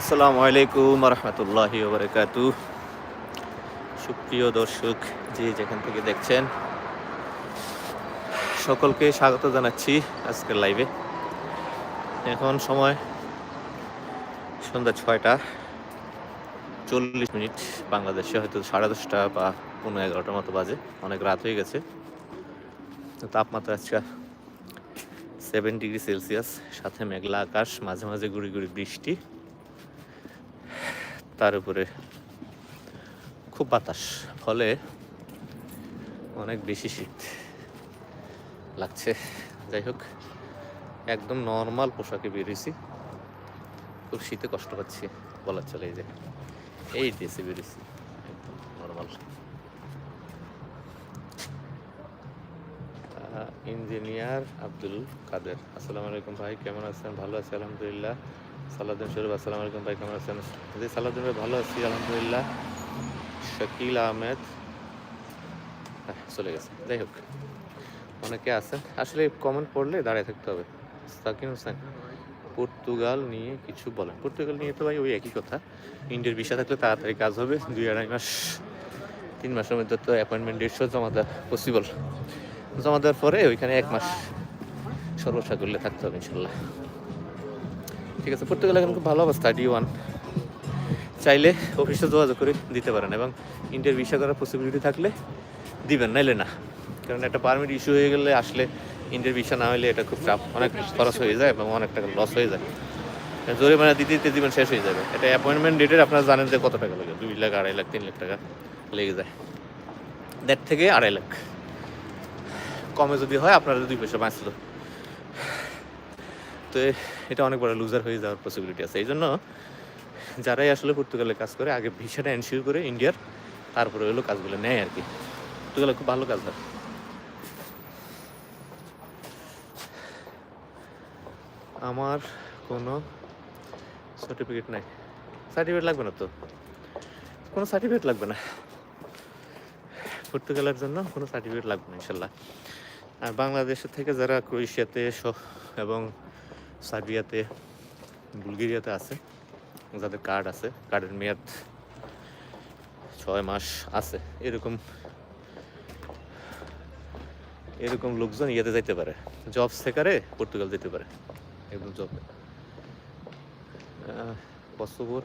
আসসালামু আলাইকুম রহমতুল্লাহি ওবরাকাতু সুপ্রিয় দর্শক, যে যেখান থেকে দেখছেন, সকলকে স্বাগত জানাচ্ছি আজকের লাইভে এখন সময় সন্ধ্যা ছয়টা চল্লিশ মিনিট, বাংলাদেশে হয়তো সাড়ে দশটা বা পনেরো এগারোটার মতো বাজে, অনেক রাত হয়ে গেছে। তাপমাত্রা আজকে সেভেন ডিগ্রি সেলসিয়াস সাথে মেঘলা আকাশ, মাঝে মাঝে গুড়ি গুড়ি বৃষ্টি। তার উপরে। খুব বাতাস, ফলে অনেক বেশি শীত লাগছে। যাই হোক, একদম নর্মাল পোশাকে বেরিয়েছি। খুব শীতে কষ্ট পাচ্ছি, বলার চলে যে, এই ড্রেসে বেরিয়েছি একদম নর্মাল ইঞ্জিনিয়ার আব্দুল কাদের। আসসালামু আলাইকুম ভাই কেমন আছেন? ভালো আছি আলহামদুলিল্লাহ। সালাউদ্দিন শরীফ আসসালামু আলাইকুম ভাই কেমন আছেন? জি সালাউদ্দিন ভাই ভালো আছি আলহামদুলিল্লাহ। শাকিল আহমেদ আহ, চলে গেছে। যাই হোক অনেকে আছেন। আসলে কমেন্ট পড়লে দাঁড়িয়ে থাকতে হবে। সাকিন হোসেন পর্তুগাল নিয়ে কিছু বলেন। পর্তুগাল নিয়ে তো ভাই ওই একই কথা। ইন্ডিয়ার ভিসা থাকলে তাড়াতাড়ি কাজ হবে দুই আড়াই মাস তিন মাসের মধ্যে তো অ্যাপয়েন্টমেন্ট ডেট জমা দেওয়া পসিবল জমা দেওয়ার পরে ওইখানে এক মাস সর্বসা করলে থাকতে হবে ইনশাল্লাহ। ঠিক আছে, পর্তুগাল এখন খুব ভালো অবস্থা ডি ওয়ান চাইলে অফিসে যোগাযোগ করে দিতে পারেন এবং ইন্ডিয়ার ভিসা করার পসিবিলিটি থাকলে দিবেন, নাইলে না। কারণ একটা পারমিট ইস্যু হয়ে গেলে আসলে ইন্ডিয়ার ভিসা না হলে এটা খুব চাপ অনেক খরচ হয়ে যায় এবং অনেক টাকা লস হয়ে যায়। জরিমানা দিতে দিতে দিবেন শেষ হয়ে যাবে। এটা অ্যাপয়েন্টমেন্ট ডেটের আপনারা জানেন যে কত টাকা লাগে? দুই লাখ, আড়াই লাখ, তিন লাখ টাকা লেগে যায়। দেড় থেকে আড়াই লাখ। কমে যদি হয়, আপনারা দুই পয়সা বাঁচলো। তো এটা অনেক বড় লুজার হয়ে যাওয়ার পসিবিলিটি আছে। এই জন্য যারাই আসলে পর্তুগালে কাজ করে, আগে ভিসাটা এনশিওর করে ইন্ডিয়ার তারপরে হলো কাজগুলো নেয় আর কি। পর্তুগালে খুব ভালো কাজ হয়। আমার কোনো সার্টিফিকেট নাই। সার্টিফিকেট লাগবে না তো? কোনো সার্টিফিকেট লাগবে না। পর্তুগালের জন্য কোনো সার্টিফিকেট লাগবে না, ইনশাল্লাহ। আর বাংলাদেশের থেকে যারা ক্রোয়েশিয়াতে এবং সার্বিয়াতে, বুলগেরিয়াতে আছে, যাদের কার্ড আছে, কার্ডের মেয়াদ ছয় মাস আছে, এরকম এরকম লোকজন ইয়েতে যাইতে পারে। জব সেকারে পর্তুগাল যেতে পারে একদম জব কসোভোর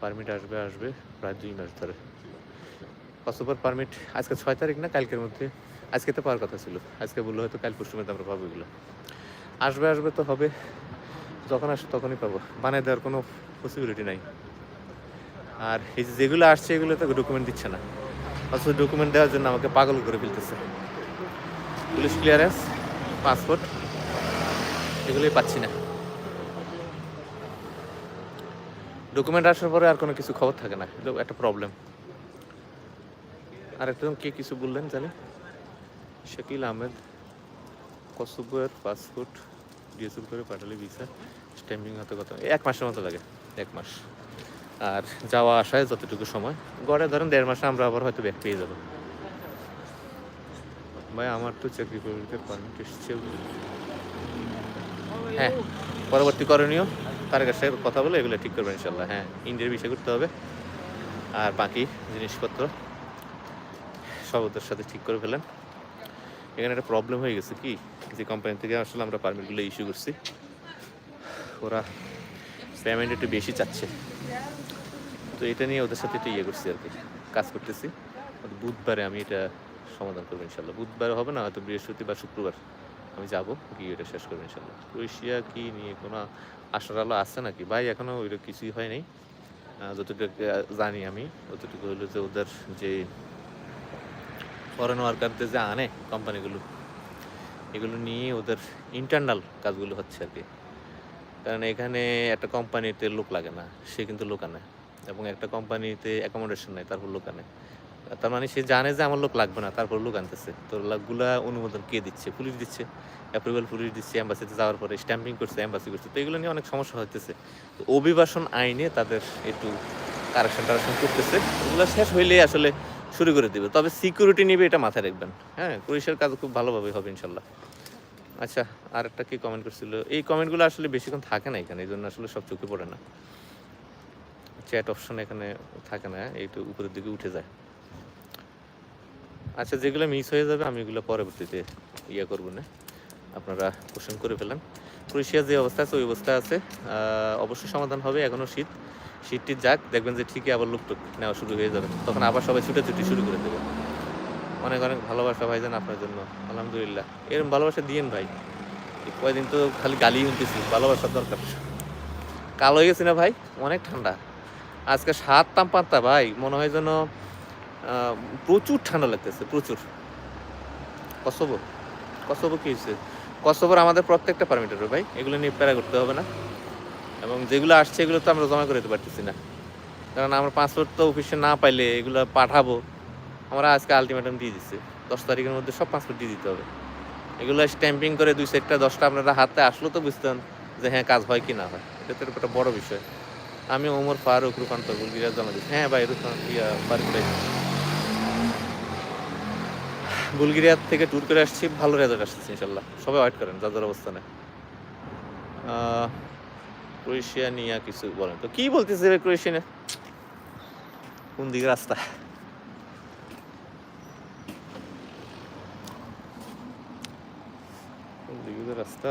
পারমিট আসবে আসবে প্রায় দুই মাস ধরে। কসোভোর পারমিট আজকে ছয় তারিখ না, কালকের মধ্যে আজকে তো পাওয়ার কথা ছিল। আজকে বলল হয়তো কাল পরশু আমরা পাবো এগুলো। আসবে আসবে তো হবে। যখন আসবে তখনই পাবো। বানিয়ে দেওয়ার কোনো পসিবিলিটি নাই। আর এই যে যেগুলো আসছে এগুলো তো ডকুমেন্ট দিচ্ছে না। অথচ ডকুমেন্ট দেওয়ার জন্য আমাকে পাগল করে ফেলতেছে। পুলিশ ক্লিয়ারেন্স পাসপোর্ট এগুলোই পাচ্ছি না। ডকুমেন্ট আসার পরে আর কোনো কিছু খবর থাকে না। একটা প্রবলেম আর একজন কে কিছু বললেন জানি? শাকিল আহমেদ কসুবের পাসপোর্ট ডিএসএল করে পাঠালে ভিসা স্ট্যাম্পিং হতে কত? এক মাসের মতো লাগে, এক মাস। আর যাওয়া আসায় যতটুকু সময়, গড়ে ধরেন দেড় মাসে আমরা আবার হয়তো ব্যাগ পেয়ে যাব। ভাই, আমার তো চাকরি পরীক্ষার পারমিট এসছে হ্যাঁ পরবর্তী করণীয় তার কাছে কথা বলে এগুলো ঠিক করবেন ইনশাল্লাহ হ্যাঁ ইন্ডিয়ার বিষয় করতে হবে। আর বাকি জিনিসপত্র সব ওদের সাথে ঠিক করে ফেলেন। এখানে একটা প্রবলেম হয়ে গেছে কি? যে কোম্পানি থেকে আসলে আমরা পারমিটগুলো ইস্যু করছি। ওরা পেমেন্ট একটু বেশি চাচ্ছে। তো এটা নিয়ে ওদের সাথে একটু ইয়ে করছি আর কি, কাজ করতেছি। বুধবারে আমি এটা সমাধান করব ইনশাল্লাহ। বুধবার হবে না, হয়তো বৃহস্পতিবার, শুক্রবার আমি যাব, গিয়ে এটা শেষ করব ইনশাল্লাহ। ক্রোয়েশিয়া কি নিয়ে কোনো আশার আলো আছে নাকি? ভাই এখনও ওইরকম কিছুই হয় নাই। যতটুকু জানি আমি ততটুকু হলো যে ওদের যে ফরেন ওয়ার্কারদের যে আনে কোম্পানিগুলো এগুলো নিয়ে ওদের ইন্টারনাল কাজগুলো হচ্ছে আর কি। কারণ এখানে একটা কোম্পানিতে লোক লাগে না, সে কিন্তু লোক আনে। এবং একটা কোম্পানিতে অ্যাকোমোডেশন নেই, তারপর লোক আনে। তার মানে সে জানে যে আমার লোক লাগবে না, তারপর লোক আনতেছে। তো লোকগুলা অনুমোদন কে দিচ্ছে? পুলিশ দিচ্ছে। অ্যাপ্রুভাল পুলিশ দিচ্ছে অ্যাম্বাসিতে যাওয়ার পরে স্ট্যাম্পিং করছে অ্যাম্বাসি করছে। তো এগুলো নিয়ে অনেক সমস্যা হতেছে তো অভিবাসন আইনে তাদের একটু কারেকশন টারেকশন করতেছে। এগুলো শেষ হইলেই আসলে শুরু করে দিবে। তবে সিকিউরিটি নিবে এটা মাথায় রাখবেন। হ্যাঁ পুলিশের কাজ খুব ভালোভাবে হবে ইনশাল্লাহ। আচ্ছা আর একটা কি কমেন্ট করছিল? এই কমেন্টগুলো আসলে বেশিক্ষণ থাকে না এখানে, এই জন্য আসলে সব চোখে পড়ে না। চ্যাট অপশন এখানে থাকে না এইটু উপরের দিকে উঠে যায়। আচ্ছা যেগুলো মিস হয়ে যাবে, আমি এগুলো পরবর্তীতে ইয়ে করব না। আপনারা কোশ্চেন করে ফেলেন। ক্রোয়েশিয়া যে অবস্থা আছে, ওই অবস্থা আছে। অবশ্যই সমাধান হবে এখনও শীত। শীতটি যাক, দেখবেন যে ঠিকই আবার টুক নেওয়া শুরু হয়ে যাবে। তখন আবার সবাই ছুটাছুটি শুরু করে দেবে। অনেক অনেক ভালোবাসা ভাইজান আপনার জন্য, আলহামদুলিল্লাহ। এরকম ভালোবাসা দিয়েন ভাই। এই কয়দিন তো খালি গালি শুনতেছি, ভালোবাসার দরকার। কালো হয়ে গেছি না ভাই? অনেক ঠান্ডা। আজকে সাত তাপমাত্রা ভাই, মনে হয় যেন প্রচুর ঠান্ডা লাগতেছে, প্রচুর। কসবো কসবো কি হয়েছে? কসবর আমাদের প্রত্যেকটা পারমিটার ভাই, এগুলো নিয়ে প্যারা করতে হবে না। এবং যেগুলো আসছে এগুলো তো আমরা জমা করে দিতে পারতেছি না। কারণ আমরা পাসপোর্ট তো অফিসে না পাইলে এগুলো পাঠাবো। আমরা আজকে আলটিমেটাম দিয়ে দিচ্ছি দশ তারিখের মধ্যে সব পাসপোর্ট দিয়ে দিতে হবে। এগুলো স্ট্যাম্পিং করে দুই সেটটা দশটা আপনারা হাতে আসলো তো বুঝতেন যে হ্যাঁ কাজ হয় কি না হয়। এটা তো একটা বড় বিষয়। আমি ওমর ফারুক রূপান্তর বুলগিরিয়া জমা দিচ্ছি হ্যাঁ ভাই রূপান ইয়া ফারুক ভাই। থেকে ট্যুর করে আসছি। ভালো রেজাল্ট আসছে ইনশাল্লাহ। সবাই ওয়েট করেন যাদের অবস্থানে। ক্রোয়েশিয়া নিয়ে কিছু বলেন। তো কি বলতেছে ক্রোয়েশিয়া? কোন দিকে রাস্তা? কোন দিকে রাস্তা?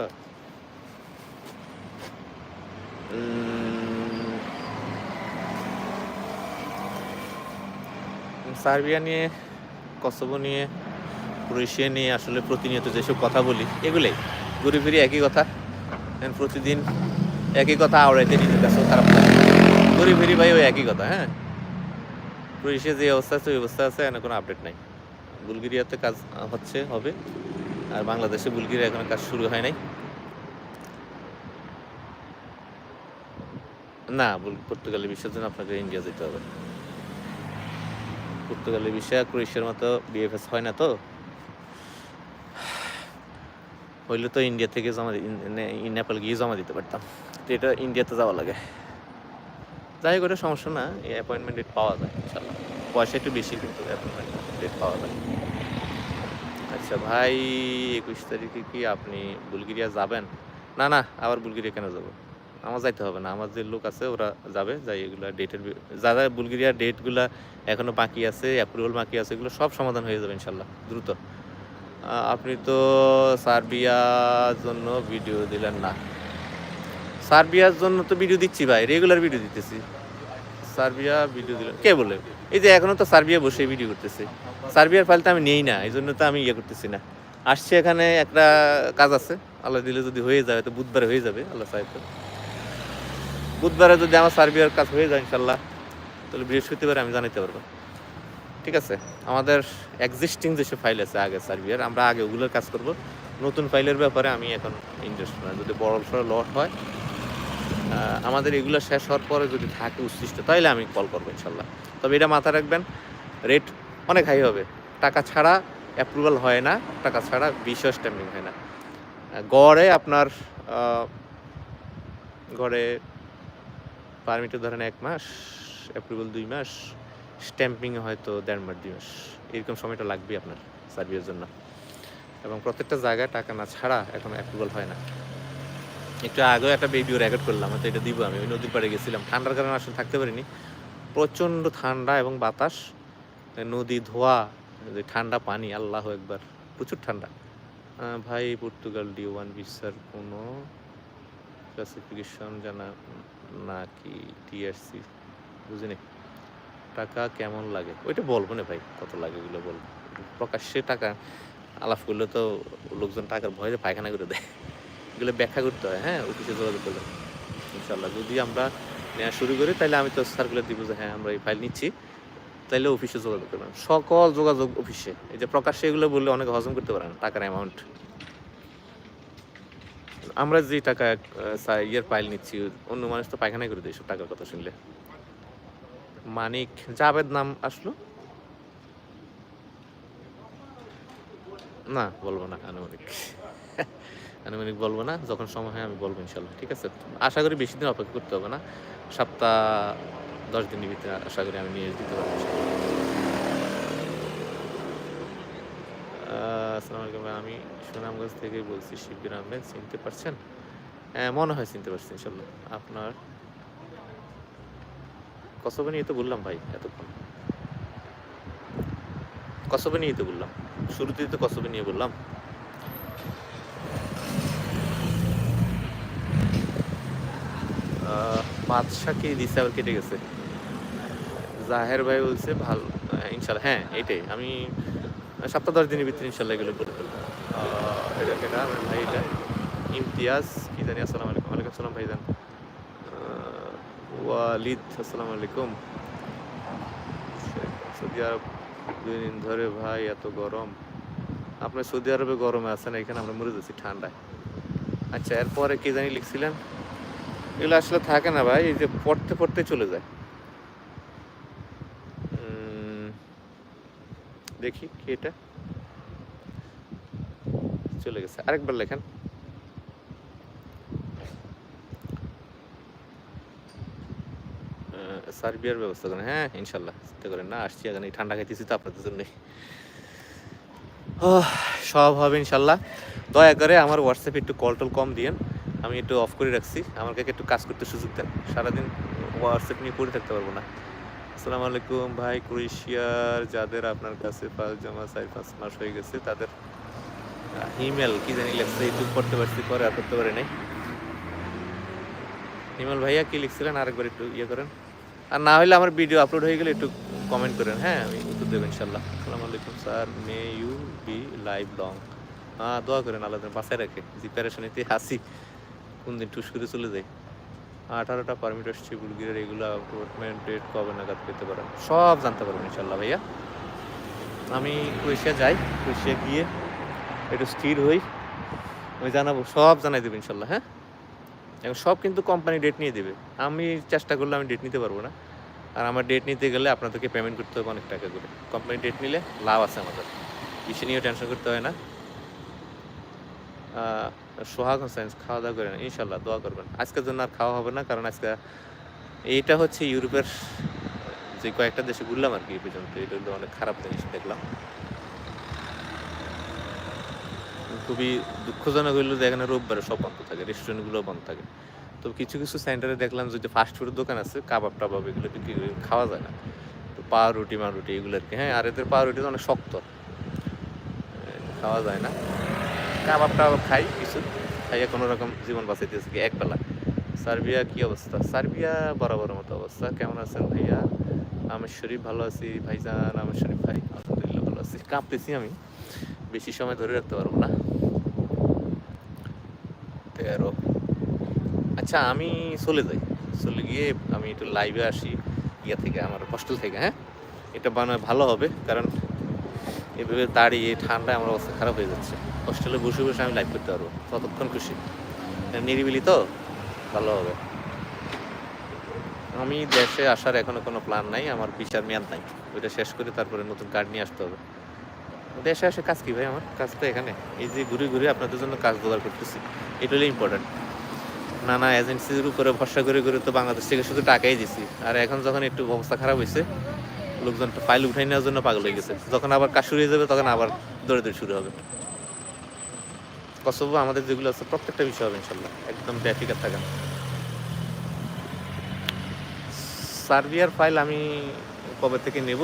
সার্বিয়া নিয়ে, কসোভো নিয়ে, ক্রোয়েশিয়া নিয়ে আসলে প্রতিনিয়ত যেসব কথা বলি, এগুলোই। ঘুরে ফিরে একই কথা। প্রতিদিন একই কথা আওড়াইতে নিজের কাছেও খারাপ লাগে। ঘুরে ফিরি ভাই ওই একই কথা হ্যাঁ? ক্রোয়েশিয়া যে অবস্থা আছে, ওই অবস্থা আছে এখানে কোনো আপডেট নাই। বুলগেরিয়াতে কাজ হচ্ছে, হবে। আর বাংলাদেশে বুলগেরিয়া এখনও কাজ শুরু হয় নাই। না পর্তুগালের বিষয়ের জন্য আপনাকে ইন্ডিয়া যেতে হবে। পর্তুগালের বিষয়ে ক্রোয়েশিয়ার মতো বিএফএস হয় না তো? হইলে তো ইন্ডিয়া থেকে জমা নেপাল গিয়ে জমা দিতে পারতাম। তো এটা ইন্ডিয়াতে যাওয়া লাগে। যাই করে সমস্যা না, এই অ্যাপয়েন্টমেন্ট ডেট পাওয়া যায় ইনশাল্লাহ পয়সা একটু বেশি, কিন্তু অ্যাপয়েন্টমেন্ট ডেট পাওয়া যায়। আচ্ছা ভাই, একুশ তারিখে কি আপনি বুলগেরিয়া যাবেন? না না, আবার বুলগেরিয়া কেন যাব? আমার যাইতে হবে না, আমার যে লোক আছে, ওরা যাবে, যাই এগুলা ডেটের যারা বুলগেরিয়ার ডেটগুলা এখনও বাকি আছে অ্যাপ্রুভাল বাকি আছে, এগুলো সব সমাধান হয়ে যাবে ইনশাল্লাহ দ্রুত। আপনি তো সার্বিয়ার জন্য ভিডিও দিলেন না। সার্বিয়ার জন্য তো ভিডিও দিচ্ছি ভাই রেগুলার ভিডিও দিতেছি। সার্বিয়া ভিডিও দিলেন কে বলে এই যে এখনও তো সার্বিয়া বসে ভিডিও করতেছে। সার্বিয়ার ফাইল তো আমি নেই না, এই জন্য তো আমি ইয়ে করতেছি না। আসছে এখানে, একটা কাজ আছে। আল্লাহ দিলে যদি হয়ে যায়, তো বুধবারে হয়ে যাবে, আল্লাহ সাহেব বুধবারে যদি আমার সার্বিয়ার কাজ হয়ে যায় ইনশাল্লাহ তাহলে বৃহস্পতিবার আমি জানাতে পারব। ঠিক আছে? আমাদের এক্সিস্টিং যেসব ফাইল আছে আগে সার্বিয়ার, আমরা আগে ওগুলোর কাজ করব। নতুন ফাইলের ব্যাপারে আমি এখন ইন্টারেস্ট যদি বড় সড়ো লট হয় আমাদের এগুলো শেষ হওয়ার পরে যদি থাকে উচ্ছিষ্ট তাহলে আমি কল করব ইনশাল্লাহ। তবে এটা মাথায় রাখবেন রেট অনেক হাই হবে। টাকা ছাড়া অ্যাপ্রুভাল হয় না, টাকা ছাড়া বিষয় স্ট্যাম্পিং হয় না। গড়ে আপনার গড়ে পারমিটে ধরেন এক মাস অ্যাপ্রুভাল দুই মাস স্ট্যাম্পিং হয়তো দেড় মাস, দুই মাস। এরকম সময়টা লাগবে আপনার সার্ভিসের জন্য। এবং প্রত্যেকটা জায়গায় টাকা না ছাড়া এখন অ্যাপ্রুভাল হয় না। একটু আগেও একটা ভিডিও রেকর্ড করলাম তো এটা দিব আমি, ওই নদীর পাড়ে গেছিলাম। ঠান্ডার কারণে আসলে থাকতে পারিনি। প্রচণ্ড ঠান্ডা এবং বাতাস নদী ধোয়া ঠান্ডা পানি, আল্লাহ একবার, প্রচুর ঠান্ডা। ভাই, পর্তুগাল ডি ওয়ান ভিসার কোনো ক্লাসিফিকেশন জানা নাকি টিআরসি বুঝিনি। টাকা কেমন লাগে? ওইটা বলব না ভাই, কত লাগে ওগুলো বলব। প্রকাশ্যে টাকা আলাপ করলে তো লোকজন টাকার ভয়ে পায়খানা করে দেয়। এগুলো ব্যাখ্যা করতে হয় হ্যাঁ? অফিসে যোগাযোগ করলে। ইনশাল্লাহ যদি আমরা নেওয়া শুরু করি তাহলে আমি তো সার্কুলার দিব যে হ্যাঁ আমরা এই ফাইল নিচ্ছি। তাইলে অফিসে যোগাযোগ করবেন সকল যোগাযোগ অফিসে এই যে প্রকাশ্যে এগুলো বললে অনেকে হজম করতে পারে না, টাকার অ্যামাউন্ট আমরা যে টাকা ইয়ের ফাইল নিচ্ছি, অন্য মানুষ তো পায়খানায় করে দেয় সব টাকার কথা শুনলে। মানিক জাভেদ নাম আসলো? না, বলব না, আনুমানিক। আনুমানিক বলব না, যখন সময় হয় আমি বলব ইনশাল্লাহ, ঠিক আছে? আশা করি বেশি দিন অপেক্ষা করতে হবে না। সপ্তাহ দশ দিনের ভিতরে আশা করি আমি নিয়ে দিতে পারব আসসালামু আলাইকুম আমি সুনামগঞ্জ থেকে বলছি শিবির আহমেদ, চিনতে পারছেন? হ্যাঁ মনে হয় চিনতে পারছি ইনশাল্লাহ। আপনার কসবে নিয়ে তো বললাম ভাই এতক্ষণ। কসবে নিয়ে তো বললাম। শুরুতেই তো কসবে নিয়ে বললাম। আহ, বাদশাকে দিছে আবার কেটে গেছে। জাহের ভাই বলছে ভালো আহ, ইনশাল্লাহ হ্যাঁ এটাই আমি সপ্তাহ দশ দিনের ভিতরে ইনশাল্লাহ এগুলো করে ফেলব এটা কেটা? আমার ভাই এটা। ইমতিয়াজ কি জানি আসসালামু আলাইকুম। ওয়ালাইকুম আসসালাম ভাইজান। ওয়ালিদ আসসালামু আলাইকুম। সৌদি আরব দুই দিন ধরে ভাই এত গরম। আপনি সৌদি আরবে গরমে আছেন এখানে আমরা মরে যাচ্ছি ঠান্ডায়। আচ্ছা এরপরে কি জানি লিখছিলেন? এগুলো আসলে থাকে না ভাই এই যে পড়তে পড়তে চলে যায়। দেখি কি এটা। চলে গেছে আরেকবার লেখেন। সার্বিয়ার ব্যবস্থা করেন। হ্যাঁ ইনশাল্লাহ চিন্তা করেন না আসছি এখানে ঠান্ডা খাইতেছি তো আপনাদের জন্যই আহ, সব হবে ইনশাল্লাহ। দয়া করে আমার হোয়াটসঅ্যাপে একটু কল টল কম দিয়েন। আমি একটু অফ করে রাখছি। আমাকে একটু কাজ করতে সুযোগ দেন। সারাদিন হোয়াটসঅ্যাপ নিয়ে পড়ে থাকতে পারব না। আসসালামু আলাইকুম ভাই, ক্রোয়েশিয়ার যাদের আপনার কাছে পাঁচ জমা চার পাঁচ মাস হয়ে গেছে, তাদের ইমেল কি জানি লেখছে ইউটিউব করতে পারছি, পরে আর করতে পারি নাই। ইমেল ভাইয়া কি লিখছিলেন? আরেকবার একটু ইয়ে করেন। আর না হলে আমার ভিডিও আপলোড হয়ে গেলে একটু কমেন্ট করেন হ্যাঁ? আমি উত্তর দেবো ইনশাল্লাহ আসসালামু আলাইকুম sir may you be live long হ্যাঁ দোয়া করেন আল্লাহ বাসায় রাখে। যে প্যারেশানিতে হাসি কোন দিন টুস করে চলে যায় আঠারোটা পারমিট আসছে বুলগিরের এগুলো অ্যাপয়েন্টমেন্ট ডেট কবে নাগাদ পেতে পারেন সব জানতে পারবেন ইনশাল্লাহ ভাইয়া। আমি ক্রোয়েশিয়া যাই ক্রোয়েশিয়া গিয়ে একটু স্থির হই। আমি জানাব, সব জানাই দেবো ইনশাল্লাহ হ্যাঁ? এখন সব কিন্তু কোম্পানি ডেট নিয়ে দেবে। আমি চেষ্টা করলে আমি ডেট নিতে পারব না। আর আমার ডেট নিতে গেলে আপনাদেরকে পেমেন্ট করতে হবে অনেক টাকা করে। কোম্পানি ডেট নিলে লাভ আছে আমাদের। কিছু নিয়েও টেনশন করতে হয় না। সোহাগ হোসেন, খাওয়া দাওয়া করেন ইনশাল্লাহ দোয়া করবেন। আজকের জন্য আর খাওয়া হবে না, কারণ আজকে এইটা হচ্ছে ইউরোপের যে কয়েকটা দেশে ঘুরলাম আর কি এই পর্যন্ত। এটা হলো অনেক খারাপ জিনিস দেখলাম। খুবই দুঃখজনক হইল যে এখানে রোববারে সব বন্ধ থাকে রেস্টুরেন্টগুলো বন্ধ থাকে। তো কিছু কিছু সেন্টারে দেখলাম যে ফাস্ট ফুডের দোকান আছে, কাবাব টাবাব এগুলো বিক্রি করে খাওয়া যায় না। তো পাউরুটি মারুটি এগুলো আর কি হ্যাঁ আর এদের পাউরুটি তো অনেক শক্ত। খাওয়া যায় না। কাবাব টাবাব খাই কিছু, খাইয়া কোনো রকম জীবন বাঁচাইতেছে কি একবেলা। সার্বিয়া কি অবস্থা? সার্বিয়া বরাবর মতো অবস্থা। কেমন আছেন ভাইয়া? আমের শরীফ ভালো আছি। ভাইজান আমের শরীফ ভাই, আলহামদুলিল্লাহ ভালো আছি। কাঁপতেছি আমি। বেশি সময় ধরে রাখতে পারব না। তেরো। আচ্ছা আমি চলে যাই। চলে গিয়ে আমি একটু লাইভে আসি, ইয়া থেকে, আমার হস্টেল থেকে হ্যাঁ? এটা বানায় ভালো হবে, কারণ এভাবে দাঁড়িয়ে ঠান্ডায় আমার অবস্থা খারাপ হয়ে যাচ্ছে। হস্টেলে বসে বসে আমি লাইভ করতে পারব। ততক্ষণ খুশি। নিরিবিলি তো? ভালো হবে। আমি দেশে আসার এখনও কোনো প্ল্যান নাই, আমার বিচার মেয়াদ নাই। ওইটা শেষ করে তারপরে নতুন কার্ড নিয়ে আসতে হবে। দেশে আসে কাজ কি ভাই আমার? কাজ তো এখানে। এই যে ঘুরে ঘুরে আপনাদের জন্য কাজ জোগাড় করতেছি। এটা হলো ইম্পর্টেন্ট নানা এজেন্সির উপরে ভরসা করে করে তো বাংলাদেশ থেকে শুধু টাকাই দিছি। আর এখন যখন একটু অবস্থা খারাপ হয়েছে, লোকজন ফাইল উঠাই নেওয়ার জন্য পাগল হয়ে গেছে। যখন আবার কাজ শুরু হয়ে যাবে, তখন আবার দৌড়ে দৌড়ে শুরু হবে। কসব আমাদের যেগুলো আছে, প্রত্যেকটা বিষয় হবে ইনশাল্লাহ একদম বেফিকার থাকেন। সার্বিয়ার ফাইল আমি কবে থেকে নেব?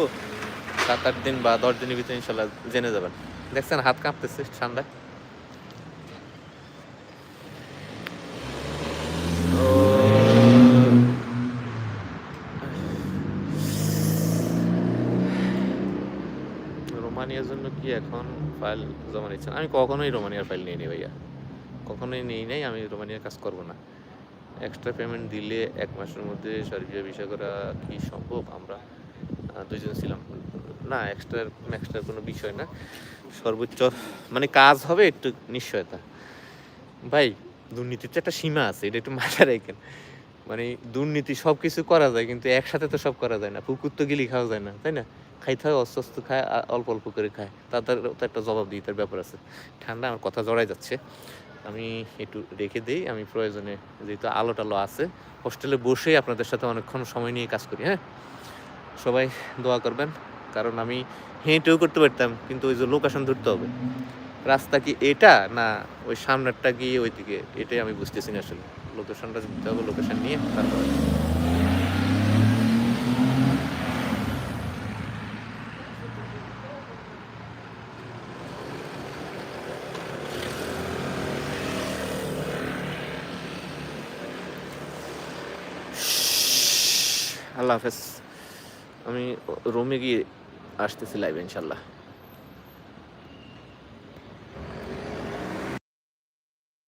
সাত আট দিন বা দশ দিনের ভিতরে ইনশাল্লাহ জেনে যাবেন। দেখছেন হাত কাঁপতেছে ঠান্ডায় তো রোমানিয়ার জন্য কি এখন ফাইল জমা নিচ্ছেন আমি কখনোই রোমানিয়ার ফাইল নিয়ে নিই ভাইয়া। কখনোই নেই নাই, আমি রোমানিয়ার কাজ করব না। এক্সট্রা পেমেন্ট দিলে এক মাসের মধ্যে সার্বিয়া ভিসা করা কি সম্ভব? আমরা দুজন ছিলাম। না এক্সট্রা এক্সট্রা কোনো বিষয় না। সর্বোচ্চ মানে কাজ হবে একটু নিশ্চয়তা। ভাই, দুর্নীতির তো একটা সীমা আছে, এটা একটু মাথায় রাখেন। মানে দুর্নীতি সব কিছু করা যায়, কিন্তু একসাথে তো সব করা যায় না। পুকুর তো গিলি খাওয়া যায় না, তাই না? খাইতে হয় অস্ত খায় আর অল্প অল্প করে খায়। তাদের তো একটা জবাব দিই তার ব্যাপার আছে। ঠান্ডা, আমার কথা জড়াই যাচ্ছে। আমি একটু রেখে দিই, আমি প্রয়োজনে যেহেতু আলো টালো আছে, হোস্টেলে বসে আপনাদের সাথে অনেকক্ষণ সময় নিয়ে কাজ করি হ্যাঁ? সবাই দোয়া করবেন, কারণ আমি হেঁটেও করতে পারতাম, কিন্তু ওই যে লোকেশন ধরতে হবে। রাস্তা কি এটা, না ওই সামনেরটা গিয়ে ওইদিকে? এটাই আমি বুঝতেছি না আসলে। লোকেশনটা দিতে হবে, লোকেশন নিয়ে, তারপরে আল্লাহ হাফেজ। আমি রুমে গিয়ে আসতেছি লাইভ ইনশাল্লাহ